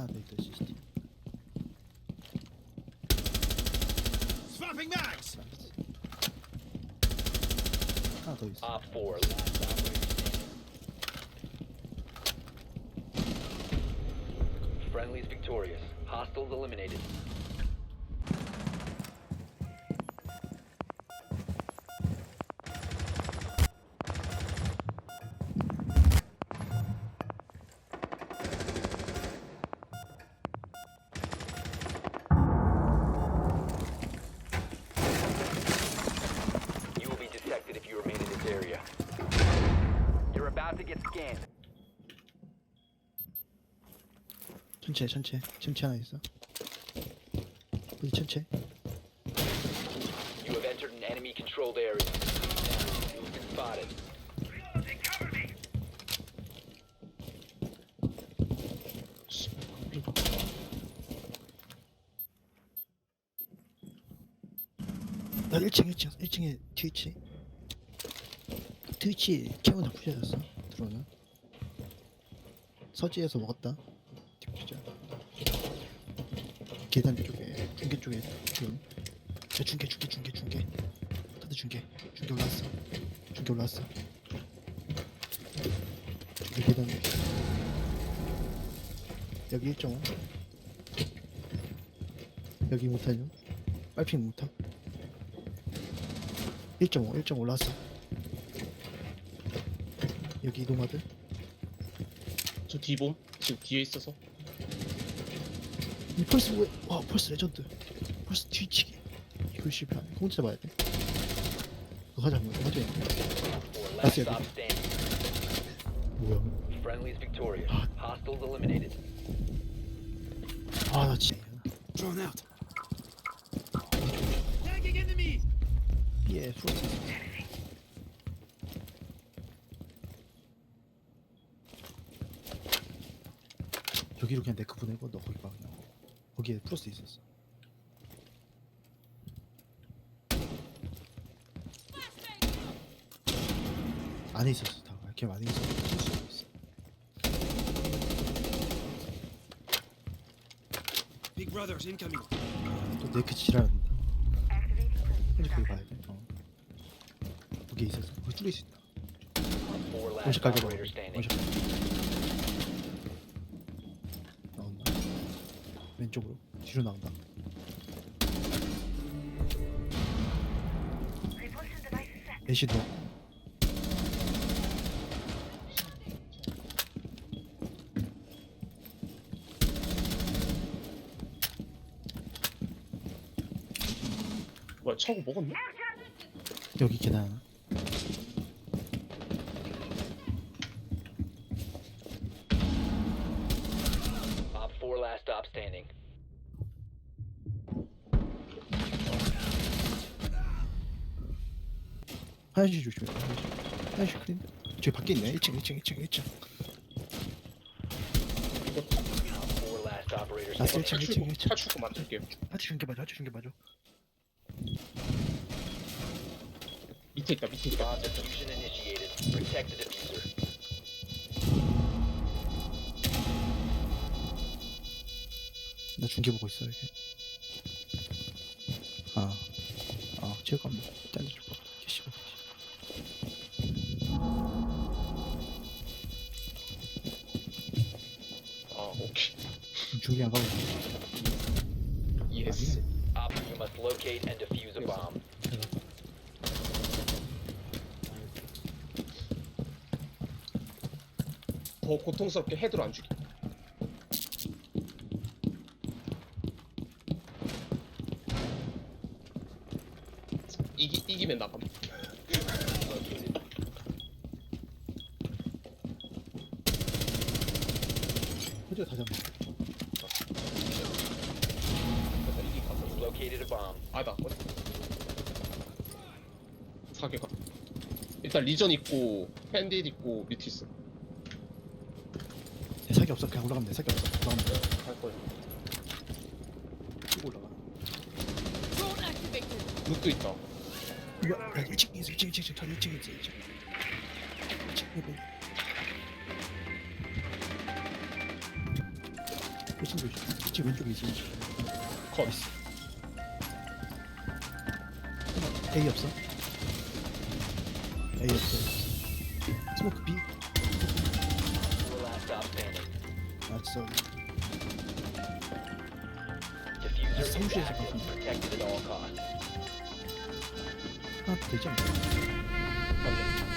하나 더 있다 CCTV Swapping mags! 하나 더 있어 Op 4, last operator standing. Friendly's victorious. Hostiles eliminated. About to get scanned. 천체 천체 천체 하나 있어 여기 천체 You have entered an enemy controlled area. Now, you've been spotted. 나 1층 1층 1층에 트위치 트위치 캠은 다 부셔졌어 들어오는 서지에서 먹었다? 디퓨저 계단 쪽에 중계 쪽에 지금. 저 중계 중계 중계 중계. 다들 중계. 중계 올라왔어. 중계 올라왔어. 중계 계단 여기 1.5 여기 못하죠 빨핑 못하 1.5 1.5 올라왔어 여기 이동하들 저 뒤봄 지금 뒤에 있어서 이 펄스 왜? 와 펄스 레전드 펄스 뒤치기 이걸 실패하네 혼자 봐야 돼 그거 하자 뭐 하자 Four last stop standing. 뭐야 Friendly's victorious. Hostiles eliminated. 아나 진짜 Drawn out. Tagging enemy! 예 프로스 여기로 그냥 네크 보내고 너 거기 봐 그냥. 거기에 프로스 있었어. 안에 있었어 다. 걔 안에 있었어 실수 있어. Big brothers incoming. 또 네크 지랄한다. 근데 거기 봐야 돼. 어. 거기에 있었어 거기 수 있다. Four last 원샷 가게 operator standing. 원샷 나온다 왼쪽으로 뒤로 나온다 너 뭐야 차고 먹었나? 여기 계단 하나 Op 4 last stop standing. 화장실 조심해 화장실 화장실 클린. 저기 밖에 있네. 1층 1층 1층 1층. 4 last standing. 1층 탈출구 1층 1층. 탈출구 만들게요. 하트 중계 봐줘 하트 중계 봐줘. 밑에 있다 밑에 있다. Bomb diffusion initiated. Protect the diffuser. 나 중계 보고 있어 여기 아, 아, 체육관 뭐, 딴데 좀 중계 안 가고. 예스 Op, you must locate and defuse a bomb. 더 고통스럽게 헤드로 안 죽이 이기, 이기면 나감. 호주가 다 잡네. located a bomb. 아니다 어디 사계가. 일단 리전 있고 팬딧 있고 미티스 사기 없어. 그냥 올라가면 돼. 사기 없어. 올라가면 돼 갈 거야 뛰고 올라가 Drone activated. 룩도 있다. 이거 야, 1층에 있어. 1층 1층 1층. 다 1층에 있어 1층. 1층에 봐 있어 A yapsa. A yapsa. Smoke B. That's so. Diffuser is active, protected at all costs. Atlayacağım. Atlayacağım.